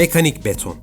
Mekanik beton.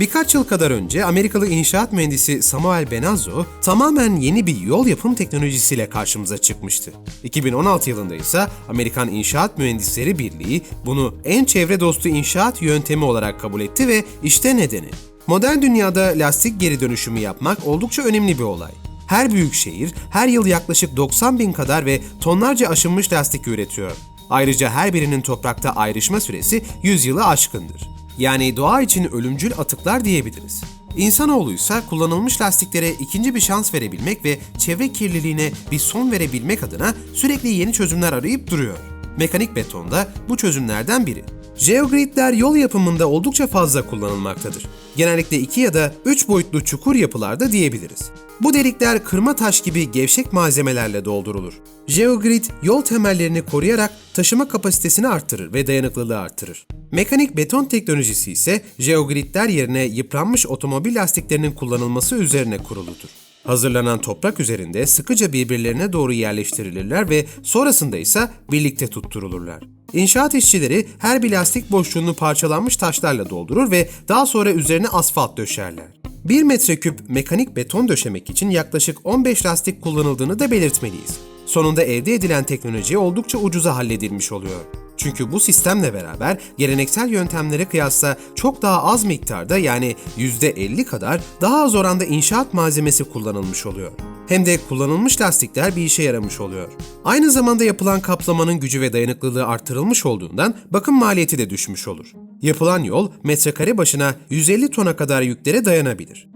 Birkaç yıl kadar önce Amerikalı inşaat mühendisi Samuel Benazzo tamamen yeni bir yol yapım teknolojisiyle karşımıza çıkmıştı. 2016 yılında ise Amerikan İnşaat Mühendisleri Birliği bunu en çevre dostu inşaat yöntemi olarak kabul etti ve işte nedeni. Modern dünyada lastik geri dönüşümü yapmak oldukça önemli bir olay. Her büyük şehir her yıl yaklaşık 90 bin kadar ve tonlarca aşınmış lastik üretiyor. Ayrıca her birinin toprakta ayrışma süresi 100 yılı aşkındır. Yani doğa için ölümcül atıklar diyebiliriz. İnsanoğlu ise kullanılmış lastiklere ikinci bir şans verebilmek ve çevre kirliliğine bir son verebilmek adına sürekli yeni çözümler arayıp duruyor. Mekanik beton da bu çözümlerden biri. Geogridler yol yapımında oldukça fazla kullanılmaktadır. Genellikle iki ya da üç boyutlu çukur yapılarda diyebiliriz. Bu delikler kırma taş gibi gevşek malzemelerle doldurulur. Geogrid yol temellerini koruyarak taşıma kapasitesini arttırır ve dayanıklılığı arttırır. Mekanik beton teknolojisi ise geogridler yerine yıpranmış otomobil lastiklerinin kullanılması üzerine kuruludur. Hazırlanan toprak üzerinde sıkıca birbirlerine doğru yerleştirilirler ve sonrasında ise birlikte tutturulurlar. İnşaat işçileri her bir lastik boşluğunu parçalanmış taşlarla doldurur ve daha sonra üzerine asfalt döşerler. 1 metreküp mekanik beton döşemek için yaklaşık 15 lastik kullanıldığını da belirtmeliyiz. Sonunda elde edilen teknoloji oldukça ucuza halledilmiş oluyor. Çünkü bu sistemle beraber geleneksel yöntemlere kıyasla çok daha az miktarda yani %50 kadar daha az oranda inşaat malzemesi kullanılmış oluyor. Hem de kullanılmış lastikler bir işe yaramış oluyor. Aynı zamanda yapılan kaplamanın gücü ve dayanıklılığı artırılmış olduğundan bakım maliyeti de düşmüş olur. Yapılan yol metrekare başına 150 tona kadar yüklere dayanabilir.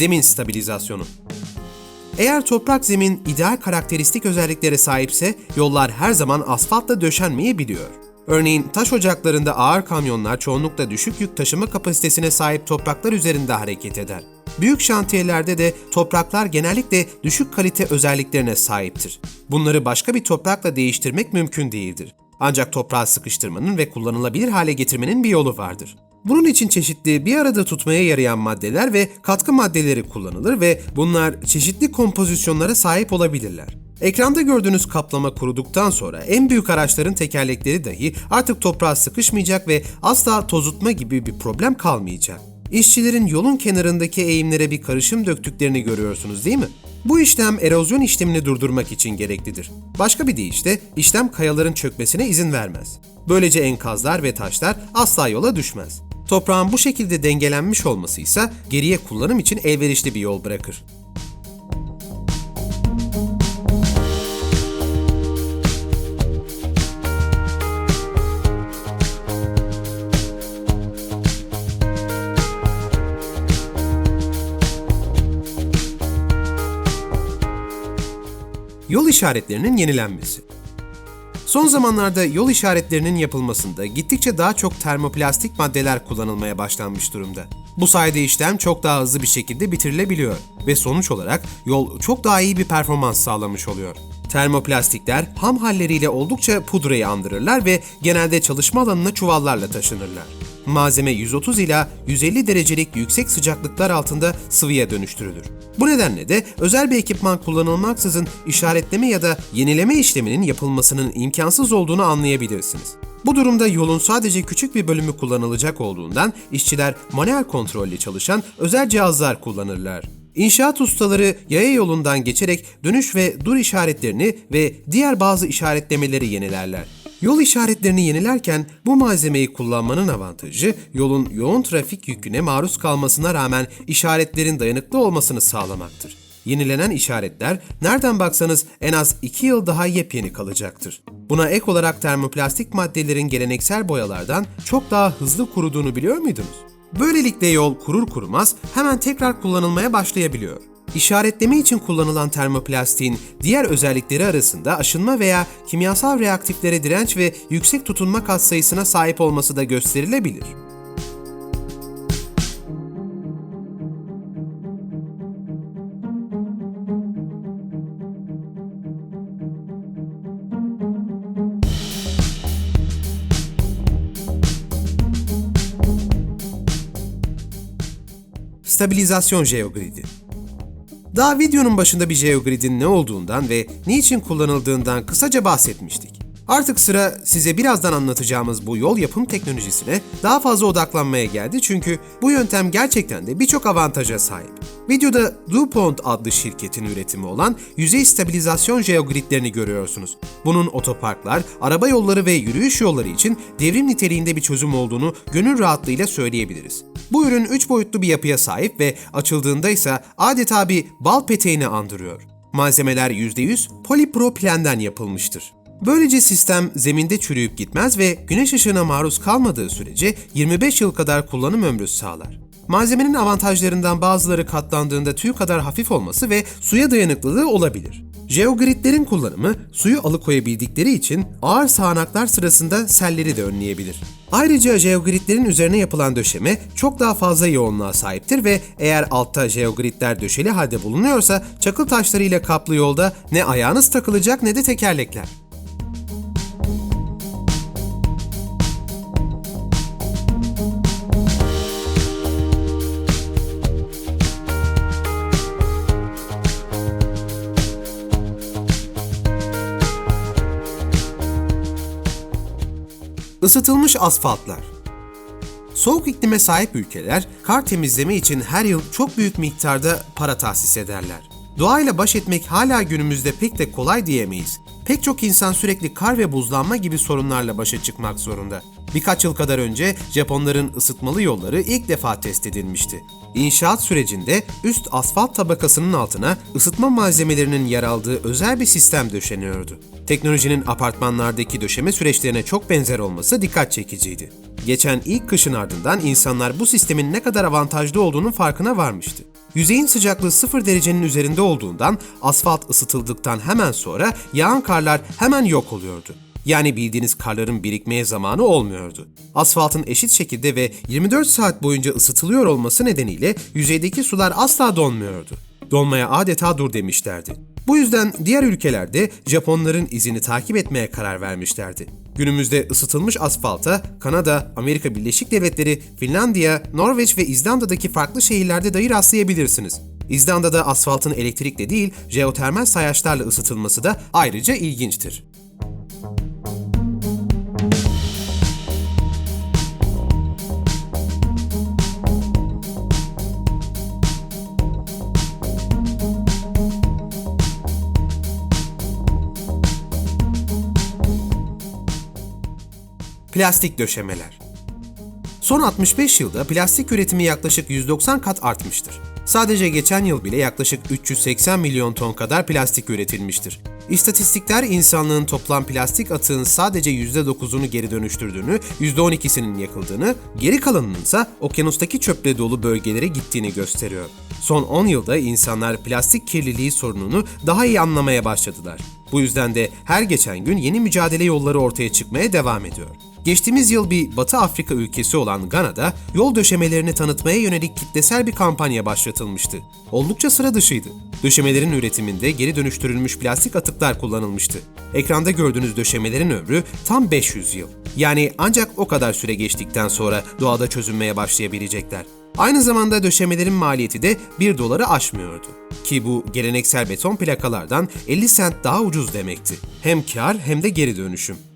Zemin stabilizasyonu. Eğer toprak zemin ideal karakteristik özelliklere sahipse yollar her zaman asfaltla döşenmeyebiliyor. Örneğin taş ocaklarında ağır kamyonlar çoğunlukla düşük yük taşıma kapasitesine sahip topraklar üzerinde hareket eder. Büyük şantiyelerde de topraklar genellikle düşük kalite özelliklerine sahiptir. Bunları başka bir toprakla değiştirmek mümkün değildir. Ancak toprağı sıkıştırmanın ve kullanılabilir hale getirmenin bir yolu vardır. Bunun için çeşitli bir arada tutmaya yarayan maddeler ve katkı maddeleri kullanılır ve bunlar çeşitli kompozisyonlara sahip olabilirler. Ekranda gördüğünüz kaplama kuruduktan sonra en büyük araçların tekerlekleri dahi artık toprağa sıkışmayacak ve asla tozutma gibi bir problem kalmayacak. İşçilerin yolun kenarındaki eğimlere bir karışım döktüklerini görüyorsunuz değil mi? Bu işlem erozyon işlemini durdurmak için gereklidir. Başka bir deyişle işlem kayaların çökmesine izin vermez. Böylece enkazlar ve taşlar asla yola düşmez. Toprağın bu şekilde dengelenmiş olması ise geriye kullanım için elverişli bir yol bırakır. Yol işaretlerinin yenilenmesi. Son zamanlarda yol işaretlerinin yapılmasında gittikçe daha çok termoplastik maddeler kullanılmaya başlanmış durumda. Bu sayede işlem çok daha hızlı bir şekilde bitirilebiliyor ve sonuç olarak yol çok daha iyi bir performans sağlamış oluyor. Termoplastikler ham halleriyle oldukça pudrayı andırırlar ve genelde çalışma alanına çuvallarla taşınırlar. Malzeme 130 ila 150 derecelik yüksek sıcaklıklar altında sıvıya dönüştürülür. Bu nedenle de özel bir ekipman kullanılmaksızın işaretleme ya da yenileme işleminin yapılmasının imkansız olduğunu anlayabilirsiniz. Bu durumda yolun sadece küçük bir bölümü kullanılacak olduğundan işçiler manuel kontrolle çalışan özel cihazlar kullanırlar. İnşaat ustaları yaya yolundan geçerek dönüş ve dur işaretlerini ve diğer bazı işaretlemeleri yenilerler. Yol işaretlerini yenilerken bu malzemeyi kullanmanın avantajı yolun yoğun trafik yüküne maruz kalmasına rağmen işaretlerin dayanıklı olmasını sağlamaktır. Yenilenen işaretler nereden baksanız en az 2 yıl daha yepyeni kalacaktır. Buna ek olarak termoplastik maddelerin geleneksel boyalardan çok daha hızlı kuruduğunu biliyor muydunuz? Böylelikle yol kurur kurumaz hemen tekrar kullanılmaya başlayabiliyor. İşaretleme için kullanılan termoplastiğin diğer özellikleri arasında aşınma veya kimyasal reaktiflere direnç ve yüksek tutunma katsayısına sahip olması da gösterilebilir. Stabilizasyon jeogridi daha videonun başında bir geogridin ne olduğundan ve niçin kullanıldığından kısaca bahsetmiştik. Artık sıra size birazdan anlatacağımız bu yol yapım teknolojisine daha fazla odaklanmaya geldi çünkü bu yöntem gerçekten de birçok avantaja sahip. Videoda DuPont adlı şirketin üretimi olan yüzey stabilizasyon geogridlerini görüyorsunuz. Bunun otoparklar, araba yolları ve yürüyüş yolları için devrim niteliğinde bir çözüm olduğunu gönül rahatlığıyla söyleyebiliriz. Bu ürün 3 boyutlu bir yapıya sahip ve açıldığında ise adeta bir bal peteğini andırıyor. Malzemeler %100 polipropilenden yapılmıştır. Böylece sistem zeminde çürüyüp gitmez ve güneş ışığına maruz kalmadığı sürece 25 yıl kadar kullanım ömrü sağlar. Malzemenin avantajlarından bazıları katlandığında tüy kadar hafif olması ve suya dayanıklılığı olabilir. Geogridlerin kullanımı suyu alıkoyabildikleri için ağır sağanaklar sırasında selleri de önleyebilir. Ayrıca geogridlerin üzerine yapılan döşeme çok daha fazla yoğunluğa sahiptir ve eğer altta geogridler döşeli halde bulunuyorsa çakıl taşlarıyla kaplı yolda ne ayağınız takılacak ne de tekerlekler. Isıtılmış asfaltlar. Soğuk iklime sahip ülkeler kar temizleme için her yıl çok büyük miktarda para tahsis ederler. Doğayla baş etmek hala günümüzde pek de kolay diyemeyiz. Pek çok insan sürekli kar ve buzlanma gibi sorunlarla başa çıkmak zorunda. Birkaç yıl kadar önce Japonların ısıtmalı yolları ilk defa test edilmişti. İnşaat sürecinde üst asfalt tabakasının altına ısıtma malzemelerinin yer aldığı özel bir sistem döşeniyordu. Teknolojinin apartmanlardaki döşeme süreçlerine çok benzer olması dikkat çekiciydi. Geçen ilk kışın ardından insanlar bu sistemin ne kadar avantajlı olduğunun farkına varmıştı. Yüzeyin sıcaklığı 0 derecenin üzerinde olduğundan asfalt ısıtıldıktan hemen sonra yağan karlar hemen yok oluyordu. Yani bildiğiniz karların birikmeye zamanı olmuyordu. Asfaltın eşit şekilde ve 24 saat boyunca ısıtılıyor olması nedeniyle yüzeydeki sular asla donmuyordu. Donmaya adeta dur demişlerdi. Bu yüzden diğer ülkelerde Japonların izini takip etmeye karar vermişlerdi. Günümüzde ısıtılmış asfalta Kanada, Amerika Birleşik Devletleri, Finlandiya, Norveç ve İzlanda'daki farklı şehirlerde dahi rastlayabilirsiniz. İzlanda'da asfaltın elektrikle değil, jeotermal sayaçlarla ısıtılması da ayrıca ilginçtir. Plastik döşemeler. Son 65 yılda plastik üretimi yaklaşık 190 kat artmıştır. Sadece geçen yıl bile yaklaşık 380 milyon ton kadar plastik üretilmiştir. İstatistikler insanlığın toplam plastik atığın sadece %9'unu geri dönüştürdüğünü, %12'sinin yakıldığını, geri kalanının ise okyanustaki çöple dolu bölgelere gittiğini gösteriyor. Son 10 yılda insanlar plastik kirliliği sorununu daha iyi anlamaya başladılar. Bu yüzden de her geçen gün yeni mücadele yolları ortaya çıkmaya devam ediyor. Geçtiğimiz yıl bir Batı Afrika ülkesi olan Gana'da yol döşemelerini tanıtmaya yönelik kitlesel bir kampanya başlatılmıştı. Oldukça sıra dışıydı. Döşemelerin üretiminde geri dönüştürülmüş plastik atıklar kullanılmıştı. Ekranda gördüğünüz döşemelerin ömrü tam 500 yıl. Yani ancak o kadar süre geçtikten sonra doğada çözünmeye başlayabilecekler. Aynı zamanda döşemelerin maliyeti de 1 doları aşmıyordu. Ki bu geleneksel beton plakalardan 50 sent daha ucuz demekti. Hem kar hem de geri dönüşüm.